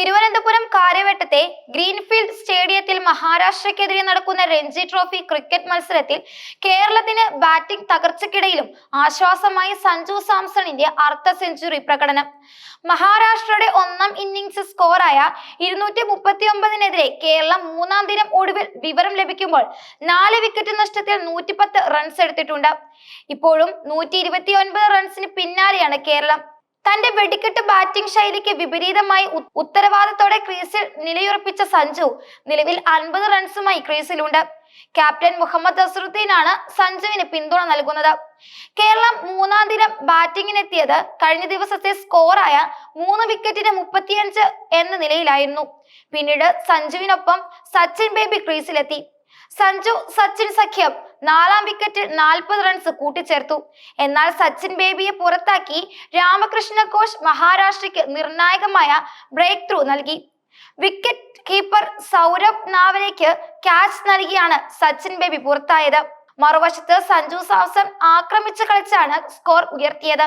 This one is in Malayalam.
തിരുവനന്തപുരം കാര്യവട്ടത്തെ ഗ്രീൻഫീൽഡ് സ്റ്റേഡിയത്തിൽ മഹാരാഷ്ട്രയ്ക്കെതിരെ നടക്കുന്ന രഞ്ജി ട്രോഫി ക്രിക്കറ്റ് മത്സരത്തിൽ കേരളത്തിന് ബാറ്റിംഗ് തകർച്ചയ്ക്കിടയിലും ആശ്വാസമായി സഞ്ജു സാംസണിന്റെ അർദ്ധ സെഞ്ചുറി പ്രകടനം. മഹാരാഷ്ട്രയുടെ ഒന്നാം ഇന്നിംഗ്സ് സ്കോറായ ഇരുന്നൂറ്റി മുപ്പത്തി ഒമ്പതിനെതിരെ കേരളം മൂന്നാം ദിനം ഒടുവിൽ വിവരം ലഭിക്കുമ്പോൾ നാല് വിക്കറ്റ് നഷ്ടത്തിൽ നൂറ്റിപ്പത്ത് റൺസ് എടുത്തിട്ടുണ്ട്. ഇപ്പോഴും നൂറ്റി റൺസിന് പിന്നാലെയാണ് കേരളം. തന്റെ വെടിക്കെട്ട് ബാറ്റിംഗ് ശൈലിക്ക് വിപരീതമായി ഉത്തരവാദിത്തോടെ ക്രീസിൽ നിലയുറപ്പിച്ച സഞ്ജു നിലവിൽ അൻപത് റൺസുമായി ക്രീസിലുണ്ട്. ക്യാപ്റ്റൻ മുഹമ്മദ് അസറുദ്ദീനാണ് സഞ്ജുവിന് പിന്തുണ നൽകുന്നത്. കേരളം മൂന്നാം ദിനം ബാറ്റിംഗിനെത്തിയത് കഴിഞ്ഞ ദിവസത്തെ സ്കോറായ മൂന്ന് വിക്കറ്റിന് മുപ്പത്തിയഞ്ച് എന്ന നിലയിലായിരുന്നു. പിന്നീട് സഞ്ജുവിനൊപ്പം സച്ചിൻ ബേബി ക്രീസിലെത്തി. സഞ്ജു സച്ചിൻ സഖ്യം നാലാം വിക്കറ്റിൽ നാൽപ്പത് റൺസ് കൂട്ടിച്ചേർത്തു. എന്നാൽ സച്ചിൻ ബേബിയെ പുറത്താക്കി രാമകൃഷ്ണ ഘോഷ് മഹാരാഷ്ട്രയ്ക്ക് നിർണായകമായ ബ്രേക്ക് ത്രൂ നൽകി. വിക്കറ്റ് കീപ്പർ സൗരഭ് നാവലേക്ക് ക്യാച്ച് നൽകിയാണ് സച്ചിൻ ബേബി പുറത്തായത്. മറുവശത്ത് സഞ്ജു സാംസൺ ആക്രമിച്ചു കളിച്ചാണ് സ്കോർ ഉയർത്തിയത്.